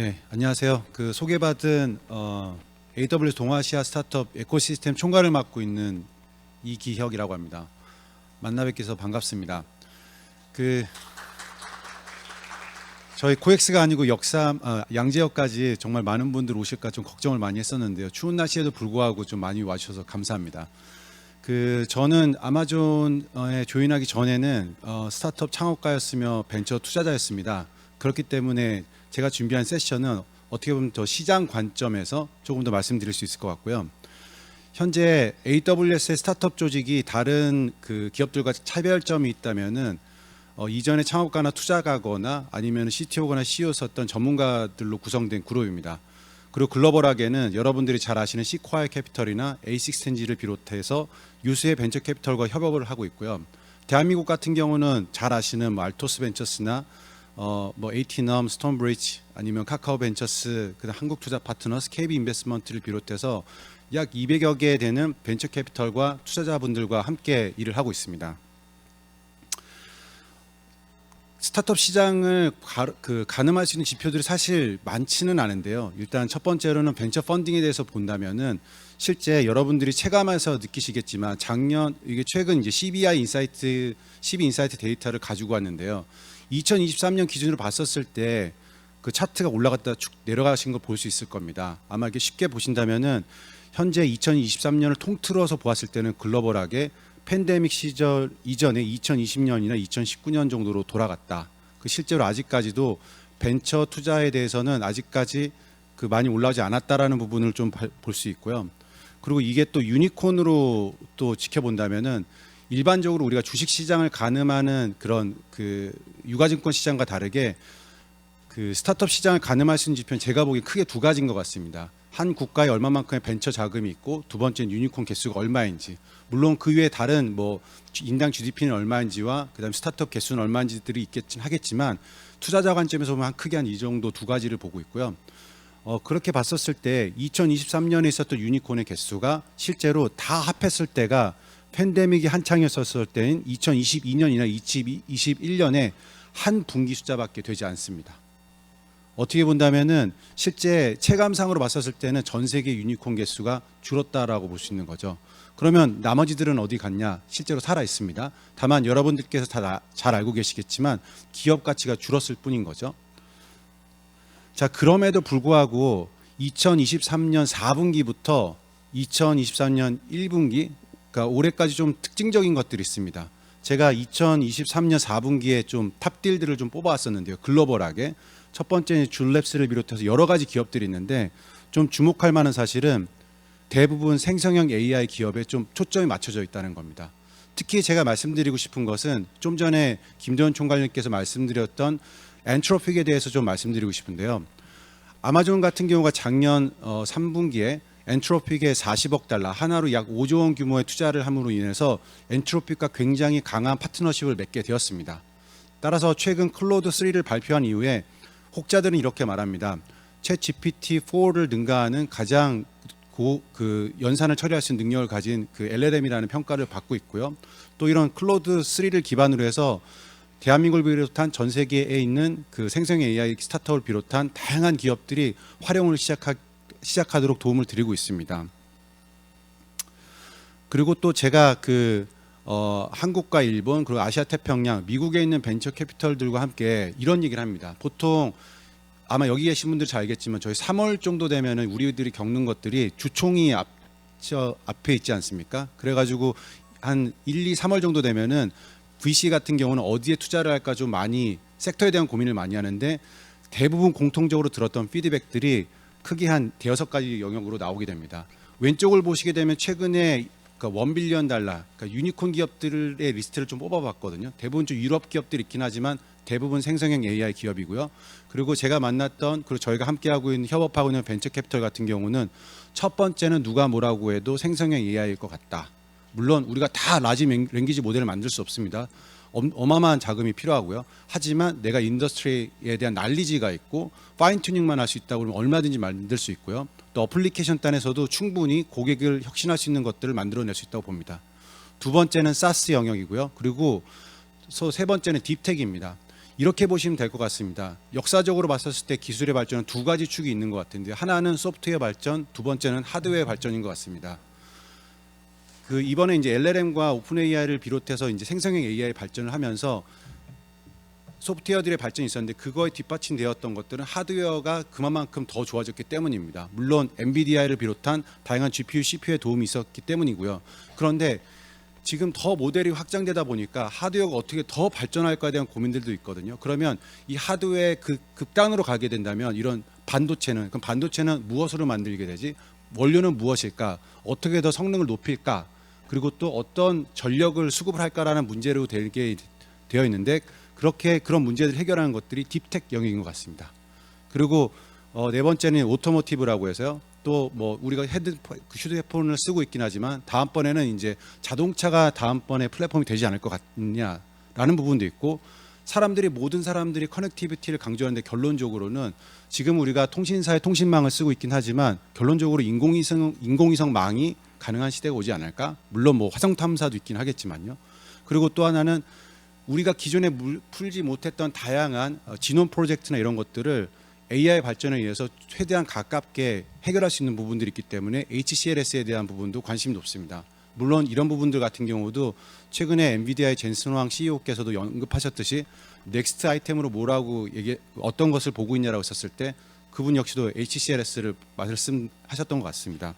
네, 안녕하세요. 그 소개받은 어, AWS 동아시아 스타트업 에코시스템 총괄을 맡고 있는 이기혁이라고 합니다. 만나 뵙게서 반갑습니다. 그 저희 코엑스가 아니고 역사 아, 양재역까지 정말 많은 분들 오실까 좀 걱정을 많이 했었는데요. 추운 날씨에도 불구하고 좀 많이 와주셔서 감사합니다. 그 저는 아마존에 조인하기 전에는 어, 스타트업 창업가였으며 벤처 투자자였습니다. 그렇기 때문에 제가 준비한 세션은 어떻게 보면 더 시장 관점에서 조금 더 말씀드릴 수 있을 것 같고요. 현재 AWS의 스타트업 조직이 다른 그 기업들과 차별점이 있다면은 어, 이전에 창업가나 투자가거나 아니면 CTO거나 CEO였던 전문가들로 구성된 그룹입니다. 그리고 글로벌하게는 여러분들이 잘 아시는 시콰이어 캐피털이나 에이식스텐지를 비롯해서 유수의 벤처 캐피털과 협업을 하고 있고요. 대한민국 같은 경우는 잘 아시는 뭐 알토스 벤처스나 어, 뭐 에이티넘, 스톤브리지 아니면 카카오 벤처스, 그다음 한국 투자 파트너스, KB 인베스먼트를 비롯해서 약 200여 개 되는 벤처 캐피털과 투자자분들과 함께 일을 하고 있습니다. 스타트업 시장을 가, 그 가늠할 수 있는 지표들이 사실 많지는 않은데요. 일단 첫 번째로는 벤처 펀딩에 대해서 본다면은 실제 여러분들이 체감해서 느끼시겠지만 작년 이게 최근 이제 CBI 인사이트 12 인사이트 데이터를 가지고 왔는데요. 2023년 기준으로 봤었을 때 그 차트가 올라갔다 쭉 내려가신 걸 볼 수 있을 겁니다. 아마 이렇게 쉽게 보신다면은 현재 2023년을 통틀어서 보았을 때는 글로벌하게 팬데믹 시절 이전에 2020년이나 2019년 정도로 돌아갔다. 그 실제로 아직까지도 벤처 투자에 대해서는 아직까지 그 많이 올라오지 않았다라는 부분을 좀 볼 수 있고요. 그리고 이게 또 유니콘으로 또 지켜본다면은 일반적으로 우리가 주식 시장을 가늠하는 그런 그 유가증권 시장과 다르게 그 스타트업 시장을 가늠할 수 있는 지표는 제가 보기엔 크게 두 가지인 것 같습니다. 한 국가에 얼마만큼의 벤처 자금이 있고 두 번째는 유니콘 개수가 얼마인지 물론 그 외에 다른 뭐 인당 GDP는 얼마인지와 그다음 에 스타트업 개수는 얼마인지들이 있겠긴 하겠지만 투자자 관점에서 보면 한 크게 한 이 정도 두 가지를 보고 있고요. 어, 그렇게 봤었을 때 2023년에 있었던 유니콘의 개수가 실제로 다 합했을 때가 팬데믹이 한창이었을 때인 2022년이나 2021년에 한 분기 숫자밖에 되지 않습니다. 어떻게 본다면은 실제 체감상으로 봤었을 때는 전 세계 유니콘 개수가 줄었다라고 볼 수 있는 거죠. 그러면 나머지들은 어디 갔냐? 실제로 살아 있습니다. 다만 여러분들께서 다 잘 알고 계시겠지만 기업 가치가 줄었을 뿐인 거죠. 자, 그럼에도 불구하고 2023년 4분기부터 2023년 1분기, 그러니까 올해까지 좀 특징적인 것들이 있습니다. 제가 2023년 4분기에 좀 탑딜들을 좀 뽑아왔었는데요. 글로벌하게 첫 번째는 줄랩스를 비롯해서 여러 가지 기업들이 있는데 좀 주목할 만한 사실은 대부분 생성형 AI 기업에 좀 초점이 맞춰져 있다는 겁니다. 특히 제가 말씀드리고 싶은 것은 좀 전에 김도현 총괄님께서 말씀드렸던 엔트로픽에 대해서 좀 말씀드리고 싶은데요. 아마존 같은 경우가 작년 어, 3분기에 엔트로픽에 40억 달러 하나로 약 5조 원 규모의 투자를 함으로 인해서 엔트로픽과 굉장히 강한 파트너십을 맺게 되었습니다. 따라서 최근 클로드 3를 발표한 이후에 혹자들은 이렇게 말합니다. 챗 GPT-4를 능가하는 가장 고, 그 연산을 처리할 수 있는 능력을 가진 그 LLM이라는 평가를 받고 있고요. 또 이런 클로드 3를 기반으로 해서 대한민국을 비롯한 전 세계에 있는 그 생성 AI 스타트업을 비롯한 다양한 기업들이 활용을 시작하, 시작하도록 도움을 드리고 있습니다. 그리고 또 제가 그 어, 한국과 일본 그리고 아시아 태평양 미국에 있는 벤처 캐피털들과 함께 이런 얘기를 합니다. 보통 아마 여기 계신 분들 잘 알겠지만 저희 3월 정도 되면은 우리들이 겪는 것들이 주총이 앞, 저 앞에 있지 않습니까? 그래가지고 한 1, 2, 3월 정도 되면은 VC 같은 경우는 어디에 투자를 할까 좀 많이 섹터에 대한 고민을 많이 하는데 대부분 공통적으로 들었던 피드백들이 크게 한 대여섯 가지 영역으로 나오게 됩니다. 왼쪽을 보시게 되면 최근에 그러니까 원 빌리언 달러, 그러니까 유니콘 기업들의 리스트를 좀 뽑아봤거든요. 대부분 좀 유럽 기업들이 있긴 하지만 대부분 생성형 AI 기업이고요. 그리고 제가 만났던 그리고 저희가 함께하고 있는 협업하고 있는 벤처 캐피털 같은 경우는 첫 번째는 누가 뭐라고 해도 생성형 AI일 것 같다. 물론 우리가 다 라지 랭귀지 모델을 만들 수 없습니다. 엄- 어마어마한 자금이 필요하고요. 하지만 내가 인더스트리에 대한 난리지가 있고 파인 튜닝만 할 수 있다고 그러면 얼마든지 만들 수 있고요. 또 어플리케이션 단에서도 충분히 고객을 혁신할 수 있는 것들을 만들어낼 수 있다고 봅니다. 두 번째는 사스 영역이고요. 그리고 소- 세 번째는 딥텍입니다. 이렇게 보시면 될 것 같습니다. 역사적으로 봤었을 때 기술의 발전은 두 가지 축이 있는 것 같은데 하나는 소프트웨어 발전, 두 번째는 하드웨어 발전인 것 같습니다. 그 이번에 이제 LLM과 오픈 AI를 비롯해서 이제 생성형 AI 발전을 하면서 소프트웨어들의 발전이 있었는데 그거에 뒷받침되었던 것들은 하드웨어가 그만큼 더 좋아졌기 때문입니다. 물론 엔비디아를 비롯한 다양한 GPU, CPU의 도움이 있었기 때문이고요. 그런데 지금 더 모델이 확장되다 보니까 하드웨어가 어떻게 더 발전할까에 대한 고민들도 있거든요. 그러면 이 하드웨어 그 극단으로 가게 된다면 이런 반도체는 그럼 반도체는 무엇으로 만들게 되지? 원료는 무엇일까? 어떻게 더 성능을 높일까? 그리고 또 어떤 전력을 수급을 할까라는 문제로 되게 되어 있는데 그렇게 그런 문제들을 해결하는 것들이 딥텍 영역인 것 같습니다. 그리고 어, 네 번째는 오토모티브라고 해서요. 또 뭐 우리가 헤드 그 휴대폰을 쓰고 있긴 하지만 다음번에는 이제 자동차가 다음번에 플랫폼이 되지 않을 것 같느냐라는 부분도 있고 사람들이 모든 사람들이 커넥티비티를 강조하는데 결론적으로는 지금 우리가 통신사의 통신망을 쓰고 있긴 하지만 결론적으로 인공위성 인공위성 망이 가능한 시대가 오지 않을까? 물론 뭐 화성 탐사도 있긴 하겠지만요. 그리고 또 하나는 우리가 기존에 물- 풀지 못했던 다양한 어, 진원 프로젝트나 이런 것들을 AI 발전에 의해서 최대한 가깝게 해결할 수 있는 부분들이 있기 때문에 HCLS에 대한 부분도 관심이 높습니다. 물론 이런 부분들 같은 경우도 최근에 엔비디아의 젠슨 황 CEO께서도 언급하셨듯이 넥스트 아이템으로 뭐라고 얘기 어떤 것을 보고 있냐라고 했었을 때 그분 역시도 HCLS를 말씀하셨던 것 같습니다.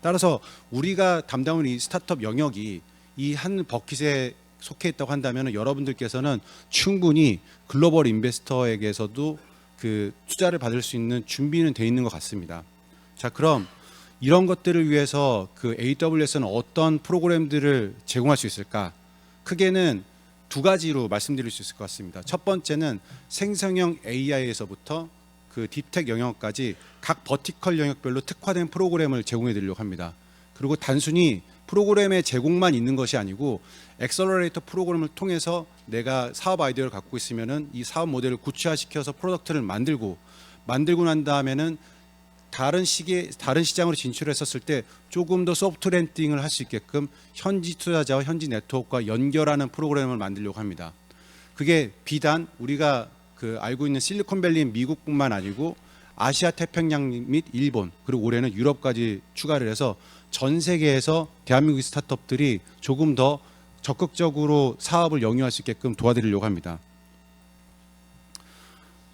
따라서 우리가 담당하는 이 스타트업 영역이 이 한 버킷에 속해 있다고 한다면 여러분들께서는 충분히 글로벌 인베스터에게서도 그 투자를 받을 수 있는 준비는 돼 있는 것 같습니다. 자, 그럼 이런 것들을 위해서 그 AWS는 어떤 프로그램들을 제공할 수 있을까? 크게는 두 가지로 말씀드릴 수 있을 것 같습니다. 첫 번째는 생성형 AI에서부터 그 딥텍 영역까지 각 버티컬 영역별로 특화된 프로그램을 제공해 드리려고 합니다. 그리고 단순히 프로그램의 제공만 있는 것이 아니고 엑셀러레이터 프로그램을 통해서 내가 사업 아이디어를 갖고 있으면은 이 사업 모델을 구체화시켜서 프로덕트를 만들고 만들고 난 다음에는 다른 시기에 다른 시장으로 진출했었을 때 조금 더 소프트 랜딩을 할 수 있게끔 현지 투자자와 현지 네트워크와 연결하는 프로그램을 만들려고 합니다. 그게 비단 우리가 그 알고 있는 실리콘밸리 미국뿐만 아니고 아시아 태평양 및 일본 그리고 올해는 유럽까지 추가를 해서 전 세계에서 대한민국 스타트업들이 조금 더 적극적으로 사업을 영위할 수 있게끔 도와드리려고 합니다.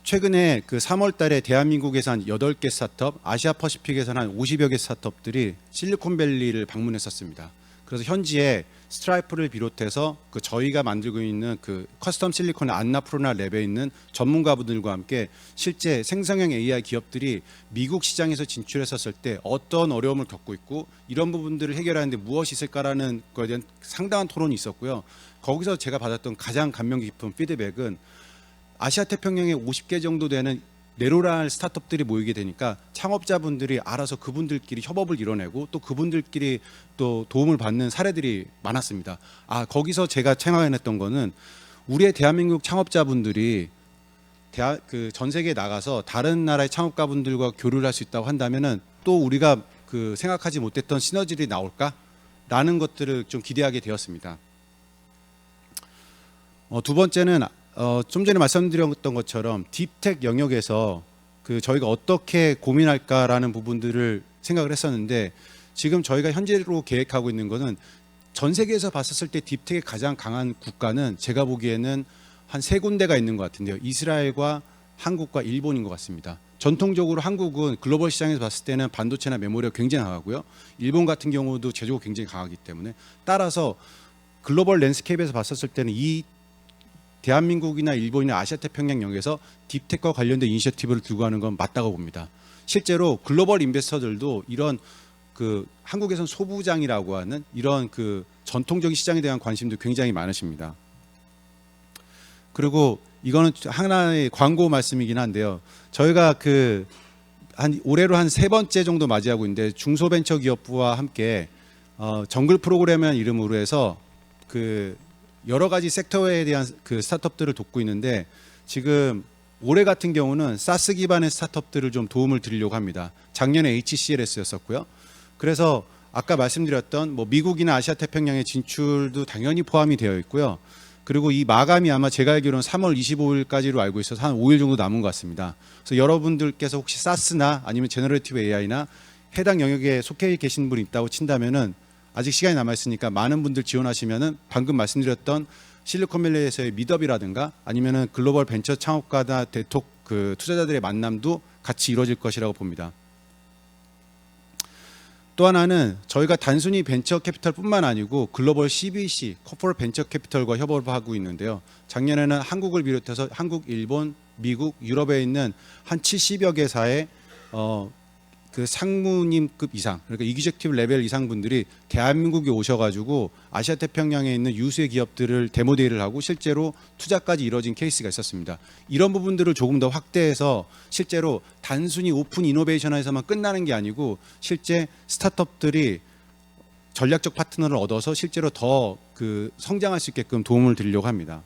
최근에 그 3월 달에 대한민국에서 한 8개 스타트업, 아시아 퍼시픽에서는 한 50여 개 스타트업들이 실리콘밸리를 방문했었습니다. 그래서 현지에 스트라이프를 비롯해서 그 저희가 만들고 있는 그 커스텀 실리콘의 안나프로나 랩에 있는 전문가분들과 함께 실제 생성형 AI 기업들이 미국 시장에서 진출했었을 때 어떤 어려움을 겪고 있고 이런 부분들을 해결하는데 무엇이 있을까라는 거에 대한 상당한 토론이 있었고요. 거기서 제가 받았던 가장 감명 깊은 피드백은 아시아 태평양에 50개 정도 되는 내로랄 스타트업들이 모이게 되니까 창업자분들이 알아서 그분들끼리 협업을 이뤄내고 또 그분들끼리 또 도움을 받는 사례들이 많았습니다. 아 거기서 제가 생각해냈던 거는 우리의 대한민국 창업자분들이 대한 그전 세계에 나가서 다른 나라의 창업가분들과 교류를 할 수 있다고 한다면은 또 우리가 그 생각하지 못했던 시너지들이 나올까라는 것들을 좀 기대하게 되었습니다. 어, 두 번째는 어, 좀 전에 말씀드렸던 것처럼 딥텍 영역에서 그 저희가 어떻게 고민할까라는 부분들을 생각을 했었는데 지금 저희가 현재로 계획하고 있는 거는 전 세계에서 봤었을 때 딥텍이 가장 강한 국가는 제가 보기에는 한 세 군데가 있는 것 같은데요. 이스라엘과 한국과 일본인 것 같습니다. 전통적으로 한국은 글로벌 시장에서 봤을 때는 반도체나 메모리가 굉장히 강하고요. 일본 같은 경우도 제조가 굉장히 강하기 때문에 따라서 글로벌 랜스케이프에서 봤었을 때는 이 대한민국이나 일본이나 아시아 태평양 영역에서 딥텍과 관련된 이니셔티브를 들고 가는 건 맞다고 봅니다. 실제로 글로벌 인베스터들도 이런 그 한국에선 소부장이라고 하는 이런 그 전통적인 시장에 대한 관심도 굉장히 많으십니다. 그리고 이거는 하나의 광고 말씀이긴 한데요. 저희가 그 한 올해로 한 세 번째 정도 맞이하고 있는데 중소벤처기업부와 함께 어, 정글 프로그램이라는 이름으로 해서 그 여러 가지 섹터에 대한 그 스타트업들을 돕고 있는데 지금 올해 같은 경우는 사스 기반의 스타트업들을 좀 도움을 드리려고 합니다. 작년에 HCLS였었고요. 그래서 아까 말씀드렸던 뭐 미국이나 아시아 태평양의 진출도 당연히 포함이 되어 있고요. 그리고 이 마감이 아마 제가 알기로는 3월 25일까지로 알고 있어서 한 5일 정도 남은 것 같습니다. 그래서 여러분들께서 혹시 사스나 아니면 제너레이티브 AI나 해당 영역에 속해 계신 분이 있다고 친다면은 아직 시간이 남아 있으니까 많은 분들 지원하시면은 방금 말씀드렸던 실리콘밸리에서의 미더비라든가 아니면은 글로벌 벤처 창업가나 대톡 그 투자자들의 만남도 같이 이루어질 것이라고 봅니다. 또 하나는 저희가 단순히 벤처 캐피털뿐만 아니고 글로벌 CBC 코퍼럴 벤처 캐피털과 협업을 하고 있는데요. 작년에는 한국을 비롯해서 한국, 일본, 미국, 유럽에 있는 한 70여 개사의 어, 그 상무님급 이상, 그러니까 이기젝티브 레벨 이상 분들이 대한민국에 오셔가지고 아시아 태평양에 있는 유수의 기업들을 데모데이를 하고 실제로 투자까지 이뤄진 케이스가 있었습니다. 이런 부분들을 조금 더 확대해서 실제로 단순히 오픈 이노베이션에서만 끝나는 게 아니고 실제 스타트업들이 전략적 파트너를 얻어서 실제로 더 그 성장할 수 있게끔 도움을 드리려고 합니다.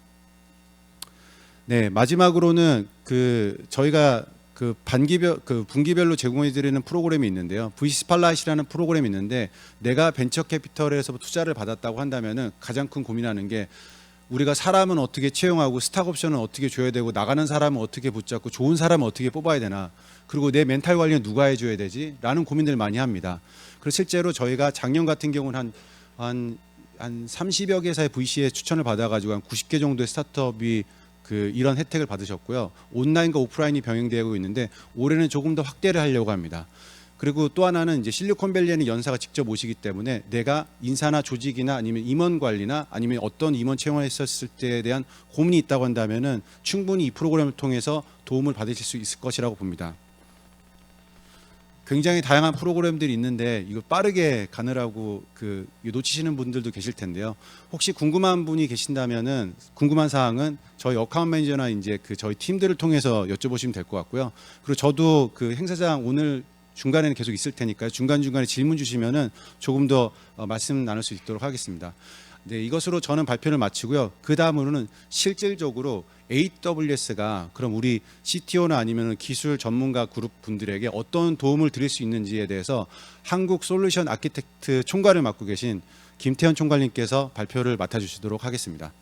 네 마지막으로는 그 저희가 그 반기별 그 분기별로 제공해 드리는 프로그램이 있는데요. VC 스팔라이트라는 프로그램이 있는데 내가 벤처 캐피털에서 투자를 받았다고 한다면은 가장 큰 고민하는 게 우리가 사람은 어떻게 채용하고 스탁 옵션은 어떻게 줘야 되고 나가는 사람은 어떻게 붙잡고 좋은 사람은 어떻게 뽑아야 되나 그리고 내 멘탈 관리는 누가 해줘야 되지라는 고민들 많이 합니다. 그래서 실제로 저희가 작년 같은 경우는 한 한 한 30여 개사의 VC에 추천을 받아가지고 한 90개 정도의 스타트업이 그 이런 혜택을 받으셨고요. 온라인과 오프라인이 병행되고 있는데 올해는 조금 더 확대를 하려고 합니다. 그리고 또 하나는 이제 실리콘밸리에는 연사가 직접 오시기 때문에 내가 인사나 조직이나 아니면 임원 관리나 아니면 어떤 임원 채용을 했었을 때에 대한 고민이 있다고 한다면은 충분히 이 프로그램을 통해서 도움을 받으실 수 있을 것이라고 봅니다. 굉장히 다양한 프로그램들이 있는데 이거 빠르게 가느라고 그 놓치시는 분들도 계실 텐데요. 혹시 궁금한 분이 계신다면은 궁금한 사항은 저희 어카운트 매니저나 이제 그 저희 팀들을 통해서 여쭤보시면 될 것 같고요. 그리고 저도 그 행사장 오늘 중간에는 계속 있을 테니까요. 중간 중간에 질문 주시면은 조금 더 어, 말씀 나눌 수 있도록 하겠습니다. 네, 이것으로 저는 발표를 마치고요. 그 다음으로는 실질적으로 AWS가 그럼 우리 CTO나 아니면 기술 전문가 그룹 분들에게 어떤 도움을 드릴 수 있는지에 대해서 한국 솔루션 아키텍트 총괄을 맡고 계신 김태현 총괄님께서 발표를 맡아주시도록 하겠습니다.